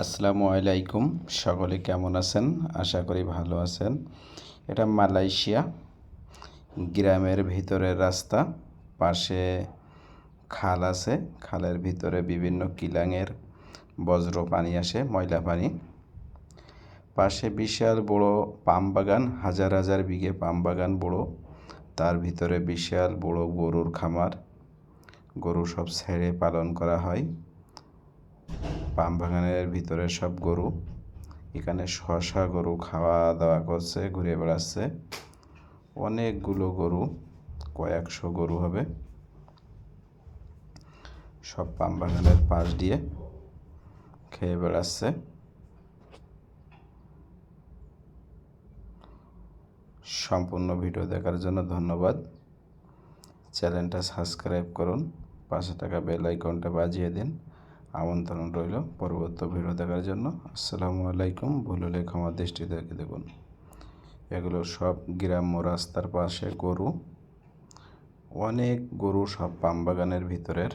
আসসালামু আলাইকুম, সকলে কেমন আছেন? আশা করি ভালো আছেন। এটা মালয়েশিয়া, গ্রামের ভিতরের রাস্তা, পাশে খাল আছে। খালের ভিতরে বিভিন্ন কিলাঙের বজ্র পানি আসে, ময়লা পানি। পাশে বিশাল বড় পাম বাগান, হাজার হাজার বিঘে পাম বাগান বড়। তার ভিতরে বিশাল বড় গরুর খামার। গরু সব ছেড়ে পালন করা হয়। পাম বাগানের ভিতরে সব গরু। এখানে শশা গরু খাওয়া দাওয়া করছে, ঘুরে বেড়াচ্ছে। অনেকগুলো গরু, কয়েকশো গরু হবে। সব পাম বাগানের পাশ দিয়ে খেয়ে বেড়াচ্ছে। সম্পূর্ণ ভিডিও দেখার জন্য ধন্যবাদ। চ্যানেলটা সাবস্ক্রাইব করুন পাঁচশো টাকা বেল আইকনটা বাজিয়ে দিন। আমন্ত্রণ রইল পরবর্তী ভিডিও দেখার জন্য। আসসালামু আলাইকুম। ভুল ক্ষমা দৃষ্টি দেখে দেখুন। এগুলো সব গ্রাম্য রাস্তার পাশে গরু। অনেক গরু সব পাম বাগানের ভিতরের।